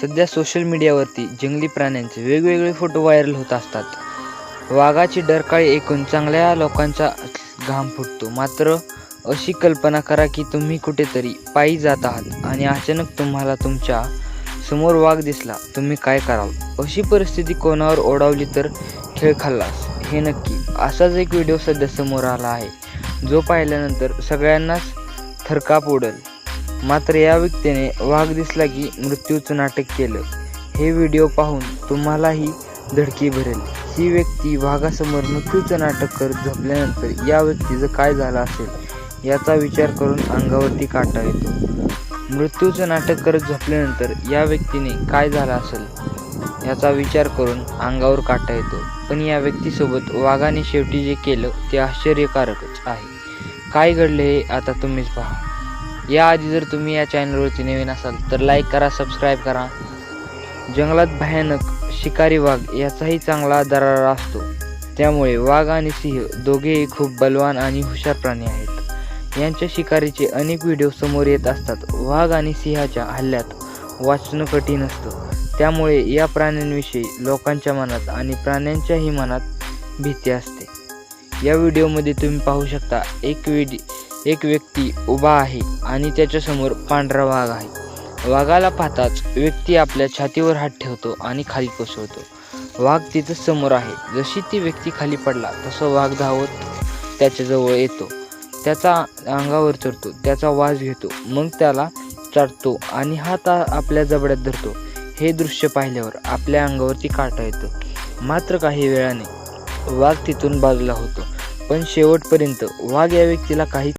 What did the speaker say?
सध्या सोशल मीडियावरती जंगली प्राण्यांचे वेगवेगळे फोटो व्हायरल होत असतात. वाघाची डरकाळी ऐकून चांगल्या लोकांचा घाम फुटतो. मात्र अशी कल्पना करा की तुम्ही कुठेतरी पायी जात आहात आणि अचानक तुम्हाला तुमच्यासमोर वाघ दिसला. तुम्ही काय कराल? अशी परिस्थिती कोणावर ओढावली तर खेळ खाल्लास? हे नक्की असाच एक व्हिडिओ सध्या समोर आला आहे. जो पाहिल्यानंतर सगळ्यांनाच थरकाप उडेल. मात्र या व्यक्तीने वाघ दिसला की मृत्यूचं नाटक केलं. हे व्हिडिओ पाहून तुम्हालाही धडकी भरेल. ही व्यक्ती वाघासमोर मृत्यूचं नाटक करत झोपल्यानंतर या व्यक्तीचं काय झालं असेल याचा विचार करून अंगावरती काटा येतो. मृत्यूचं नाटक करत झोपल्यानंतर या व्यक्तीने काय झालं असेल याचा विचार करून अंगावर काटा येतो. पण या व्यक्तीसोबत वाघाने शेवटी जे केलं ते आश्चर्यकारकच आहे. काय घडले हे आता तुम्हीच पहा. याआधी जर तुम्ही या चॅनलवरती नवीन असाल तर लाईक करा सबस्क्राईब करा. जंगलात भयानक शिकारी वाघ याचाही चांगला दरारा असतो. त्यामुळे वाघ आणि सिंह दोघेही खूप बलवान आणि हुशार प्राणी आहेत. यांच्या शिकारीचे अनेक व्हिडिओ समोर येत असतात. वाघ आणि सिंहाच्या हल्ल्यात वाचणं कठीण असतं. त्यामुळे या प्राण्यांविषयी लोकांच्या मनात आणि प्राण्यांच्याही मनात भीती असते. या व्हिडिओमध्ये तुम्ही पाहू शकता एक व्हिडिओ एक व्यक्ती उभा आहे आणि त्याच्यासमोर पांढरा वाघ आहे. वाघाला पाहताच व्यक्ती आपल्या छातीवर हात ठेवतो आणि खाली कोसळतो. वाघ तिथंच समोर आहे. जशी ती व्यक्ती खाली पडला तसं वाघ धावत त्याच्याजवळ येतो. त्याचा अंगावर चढतो त्याचा वाज घेतो मग त्याला चढतो आणि हात आपल्या जबड्यात धरतो. हे दृश्य पाहिल्यावर आपल्या अंगावरती काटा येतो. मात्र काही वेळाने वाघ तिथून बाजूला होतो. पण शेवटपर्यंत वाघ या व्यक्तीला काही